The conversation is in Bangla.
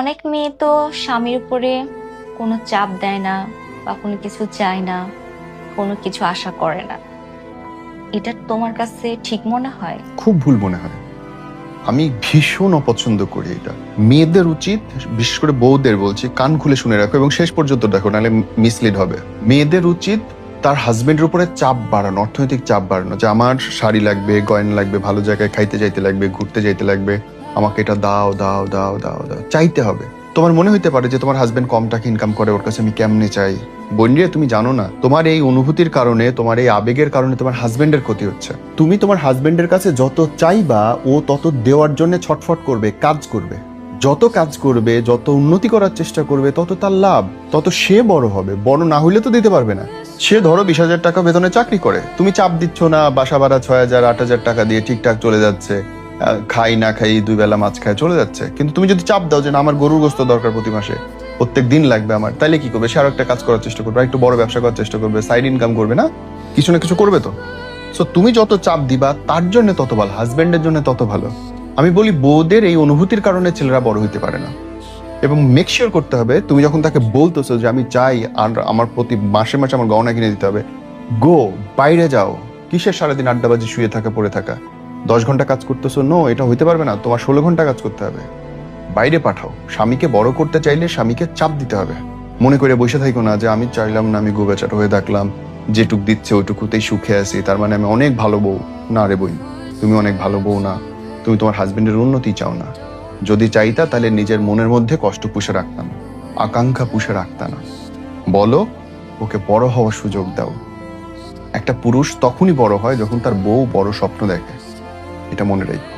অনেক মেয়ে তো স্বামীর উপরে কোনো চাপ দেয় না বা কোনো কিছু চায় না, কোনো কিছু আশা করে না। এটা তোমার কাছে ঠিক মনে হয়? খুব ভুল মনে হয়। আমি ভীষণ অপছন্দ করি এটা। মেয়েদের উচিত, বিশেষ করে বউদের বলছি, কান খুলে শুনে রাখো এবং শেষ পর্যন্ত দেখো, নাহলে মিসলিড হবে। মেয়েদের উচিত তার হাজবেন্ডের উপরে চাপ বাড়ানো, অর্থনৈতিক চাপ বাড়ানো, যে আমার শাড়ি লাগবে, গয়না লাগবে, ভালো জায়গায় খাইতে যাইতে লাগবে, ঘুরতে যাইতে লাগবে। আমাকে এটা দাও দাও দাও দাও দাও। চাইতে হবে। তোমার মনে হইতে পারে যে তোমার হাজবেন্ড কম টাকা ইনকাম করে, ওর কাছে আমি কেমনে চাই? বন্যে তুমি জানো না, তোমার এই অনুভূতির কারণে, তোমার এই আবেগের কারণে তোমার হাজবেন্ডের ক্ষতি হচ্ছে। তুমি তোমার হাজবেন্ডের কাছে যত চাইবা, ও তত দেওয়ার জন্য ছটফট করবে, কাজ করবে। যত কাজ করবে, যত উন্নতি করার চেষ্টা করবে, তত তার লাভ, তত সে বড় হবে। বড় না হইলে তো দিতে পারবে না। সে ধরো বিশ হাজার টাকা বেতনে চাকরি করে। তুমি চাপ দিচ্ছ না, বাসা ভাড়া ছয় হাজার, আট হাজার টাকা দিয়ে ঠিকঠাক চলে যাচ্ছে। খাই না খাই দুই বেলা মাছ খায়, চলে যাচ্ছে। কিন্তু তুমি যদি চাপ দাও যে না, আমার গরুর গোস্ত দরকার প্রতি মাসে, প্রত্যেক দিন লাগবে আমার তাহলে কি করবে? সে আরও একটা কাজ করার চেষ্টা করবে একটু বড় ব্যবসা করার চেষ্টা করবে সাইড ইনকাম করবে না? কিছু না কিছু করবে তো। সো তুমি যত চাপ দিবা, তার জন্য তত ভালো হাজব্যান্ডের জন্য তত ভালো। আমি বলি, বউদের এই অনুভূতির কারণে ছেলেরা বড় হইতে পারে না। এবং মেক শিওর করতে হবে, তুমি যখন তাকে বলতেছো যে, আমি চাই, আর আমার প্রতি মাসে মাসে আমার গহনা কিনে দিতে হবে, গো, বাইরে যাও। কিসের সারাদিন আড্ডাবাজি শুয়ে থাকা, পড়ে থাকা? দশ ঘণ্টা কাজ করতেছো? নো এটা হইতে পারবে না। তোমার ষোলো ঘণ্টা কাজ করতে হবে। বাইরে পাঠাও। স্বামীকে বড় করতে চাইলে স্বামীকে চাপ দিতে হবে। মনে করে বসে থাইকো না যে আমি চাইলাম না, আমি গোবেচার হয়ে থাকলাম। যেটুক দিচ্ছে ওইটুকুতেই সুখে আছি। তার মানে আমি অনেক ভালো বউ। না রে বই, তুমি অনেক ভালো বউ না। তুমি তোমার হাজবেন্ডের উন্নতি চাও না। যদি চাইতা তাহলে নিজের মনের মধ্যে কষ্ট পুষে রাখতাম। আকাঙ্ক্ষা পুষে রাখতা না। বলো, ওকে বড় হওয়ার সুযোগ দাও। একটা পুরুষ তখনই বড় হয় যখন তার বউ বড় স্বপ্ন দেখে। এটা মনে রাখবে।